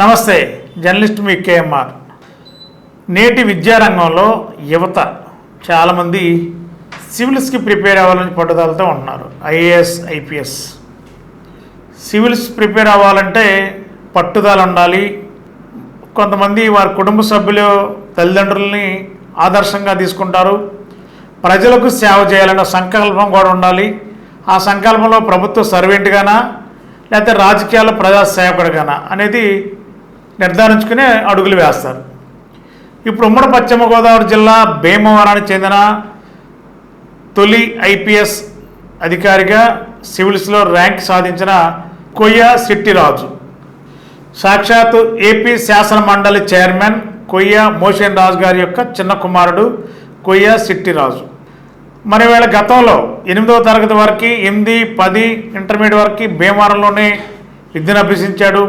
నమస్తే జర్నలిస్ట్ మీ కేఎంఆర్. నేటి విద్యారంగంలో యువత చాలామంది సివిల్స్కి ప్రిపేర్ అవ్వాలని పట్టుదలతో ఉంటున్నారు ఐఏఎస్ ఐపీఎస్. సివిల్స్ ప్రిపేర్ అవ్వాలంటే పట్టుదల ఉండాలి. కొంతమంది వారి కుటుంబ సభ్యులు తల్లిదండ్రులని ఆదర్శంగా తీసుకుంటారు. ప్రజలకు సేవ చేయాలన్న సంకల్పం కూడా ఉండాలి. ఆ సంకల్పంలో ప్రభుత్వ సర్వెంట్గానా లేకపోతే రాజకీయాల్లో ప్రజా సేవకుడిగానా అనేది నిర్ధారించుకునే అడుగులు వేస్తారు. ఇప్పుడు ఉమ్మడి పశ్చిమ గోదావరి జిల్లా భీమవరానికి చెందిన తొలి ఐపీఎస్ అధికారిగా సివిల్స్లో ర్యాంక్ సాధించిన కొయ్య సిట్టిరాజు సాక్షాత్ ఏపీ శాసన మండలి చైర్మన్ కొయ్య మోషన్ రాజు గారి యొక్క చిన్న కుమారుడు కొయ్య సిట్టిరాజు మరి వేళ గతంలో ఎనిమిదవ తరగతి వరకు ఎనిమిది పది ఇంటర్మీడియట్ వరకు భీమవరంలోనే విద్యను అభ్యసించాడు.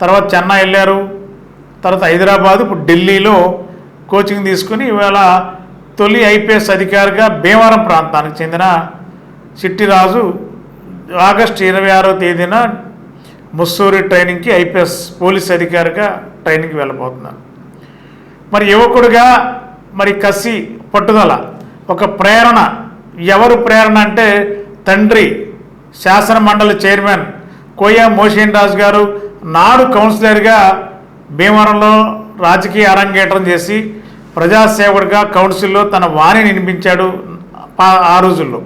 తర్వాత చెన్నై వెళ్ళారు. తర్వాత హైదరాబాద్ ఇప్పుడు ఢిల్లీలో కోచింగ్ తీసుకుని ఇవాళ తొలి ఐపీఎస్ అధికారిగా భీమవరం ప్రాంతానికి చెందిన చిట్టిరాజు ఆగస్టు ఇరవై ఆరో తేదీన ముస్సూరి ట్రైనింగ్కి ఐపీఎస్ పోలీస్ అధికారిగా ట్రైనింగ్కి వెళ్ళబోతున్నారు. మరి యువకుడిగా మరి కసి పట్టుదల ఒక ప్రేరణ. ఎవరు ప్రేరణ అంటే తండ్రి శాసన మండలి చైర్మన్ కోయా మోషన్ రాజు గారు నాడు కౌన్సిలర్గా భీమవరంలో రాజకీయ అరంగేటం చేసి ప్రజాసేవకుడిగా కౌన్సిల్లో తన వాణిని వినిపించాడు ఆ- ఆ రోజుల్లో.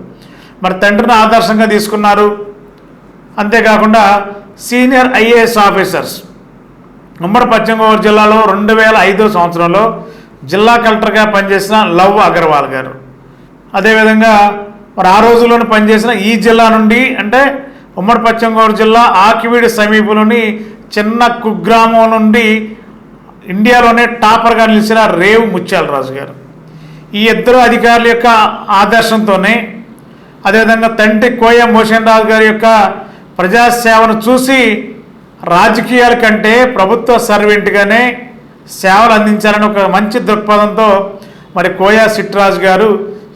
మరి తండ్రిని ఆదర్శంగా తీసుకున్నారు. అంతేకాకుండా సీనియర్ ఐఏఎస్ ఆఫీసర్స్. ఉమ్మడి పశ్చిమ గోదావరి జిల్లాలో రెండు వేల ఐదో సంవత్సరంలో జిల్లా కలెక్టర్గా పనిచేసిన లవ్ అగర్వాల్ గారు. అదేవిధంగా మరి ఆ రోజుల్లోనే పనిచేసిన ఈ జిల్లా నుండి అంటే ఉమ్మడి పశ్చిమ గోదావరి జిల్లా ఆకివీడి సమీపంలోని చిన్న కుగ్రామం నుండి ఇండియాలోనే టాపర్గా నిలిచిన రేవు ముత్యాలరాజు గారు. ఈ ఇద్దరు అధికారుల యొక్క ఆదర్శంతోనే అదేవిధంగా తండ్రి కోయ మోషన్ రాజు గారి యొక్క ప్రజాసేవను చూసి రాజకీయాల కంటే ప్రభుత్వ సర్వెంట్గానే సేవలు అందించాలని ఒక మంచి దృక్పథంతో మరి కోయా సిట్రాజు గారు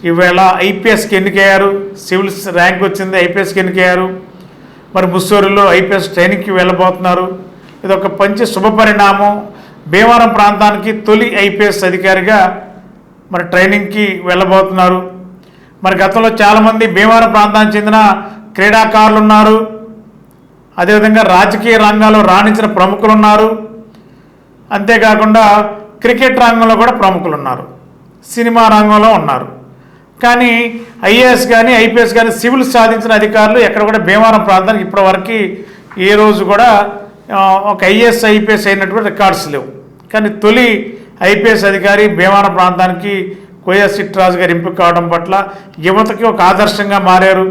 ఈవేళ ఐపీఎస్కి ఎన్నికయ్యారు సివిల్స్ ర్యాంక్ వచ్చింది ఐపీఎస్కి ఎన్నికయ్యారు. మరి ముస్సూరులో ఐపీఎస్ ట్రైనింగ్కి వెళ్ళబోతున్నారు. ఇది ఒక మంచి శుభపరిణామం భీమవరం ప్రాంతానికి తొలి ఐపీఎస్ అధికారిగా మరి ట్రైనింగ్కి వెళ్ళబోతున్నారు. మరి గతంలో చాలామంది భీమవరం ప్రాంతానికి చెందిన క్రీడాకారులు ఉన్నారు అదేవిధంగా రాజకీయ రంగాల్లో రాణించిన ప్రముఖులు ఉన్నారు అంతేకాకుండా క్రికెట్ రంగంలో కూడా ప్రముఖులు ఉన్నారు సినిమా రంగంలో ఉన్నారు. కానీ ఐఏఎస్ కానీ ఐపీఎస్ కానీ సివిల్ సాధించిన అధికారులు ఎక్కడ కూడా భీమవరం ప్రాంతానికి ఇప్పటివరకు ఏ రోజు కూడా ఒక ఐఏఎస్ ఐపీఎస్ అయినటువంటి రికార్డ్స్ లేవు. కానీ తొలి ఐపీఎస్ అధికారి భీమవరం ప్రాంతానికి కోయా సిట్రాజు గారు ఎంపిక కావడం పట్ల యువతకి ఒక ఆదర్శంగా మారారు.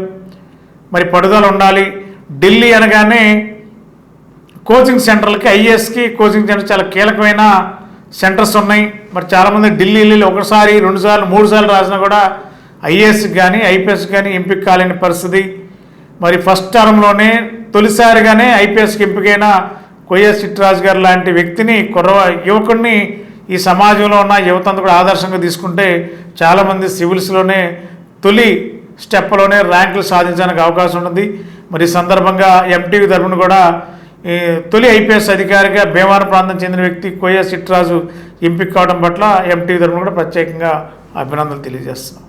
మరి పడుదల ఉండాలి. ఢిల్లీ అనగానే కోచింగ్ సెంటర్లకి ఐఏఎస్కి కోచింగ్ సెంటర్ చాలా కీలకమైన సెంటర్స్ ఉన్నాయి. మరి చాలామంది ఢిల్లీ వెళ్ళి ఒకసారి రెండుసార్లు మూడు సార్లు రాసినా కూడా ఐఏఎస్ కానీ ఐపీఎస్ కానీ ఎంపిక కాలేని పరిస్థితి. మరి ఫస్ట్ టర్మ్లోనే తొలిసారిగానే ఐపీఎస్కి ఎంపికైన కొయ్య చిట్రాజ్ గారు లాంటి వ్యక్తిని కుర్ర యువకుడిని ఈ సమాజంలో ఉన్న యువతంతా కూడా ఆదర్శంగా తీసుకుంటే చాలామంది సివిల్స్లోనే తొలి స్టెప్లోనే ర్యాంకులు సాధించడానికి అవకాశం ఉంటుంది మరి సందర్భంగా ఎంటీవీ తరఫున కూడా తొలి ఐపీఎస్ అధికారిగా భీమవరం ప్రాంతం చెందిన వ్యక్తి కోయ సిట్రాజు ఎంపిక కావడం పట్ల ఎంటీవీ తరఫున కూడా ప్రత్యేకంగా అభినందనలు తెలియజేస్తున్నాం.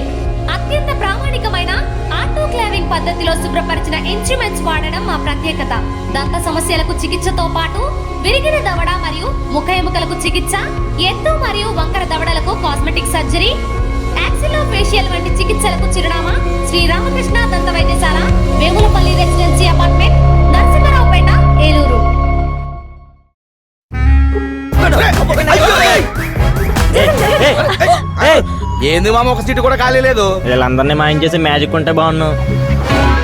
పద్ధతిలో శుభ్రపరిచిన ఇన్స్ట్రుమెంట్స్ వాడడం మా ప్రత్యేకత. దంత సమస్యలకు చికిత్సతో పాటు విరిగిన దవడ మరియు ముఖ ఎముకలకు చికిత్స ఎత్తు మరియు వంకర దవడలకు కాస్మెటిక్ సర్జరీ యాక్సిలో ఫేషియల్ వంటి చికిత్సలకు చిరునామా శ్రీ రామకృష్ణ దంత వైద్యశాల వేములపల్లి రెసిడెన్సీ అపార్ట్మెంట్ నరసింహారావుపేట ఏలూరు! ఏంది మామ ఒక సీటు కూడా ఖాళీ లేదు? వీళ్ళందరినీ మాయం చేసి మ్యాజిక్ ఉంటే బాగున్నావు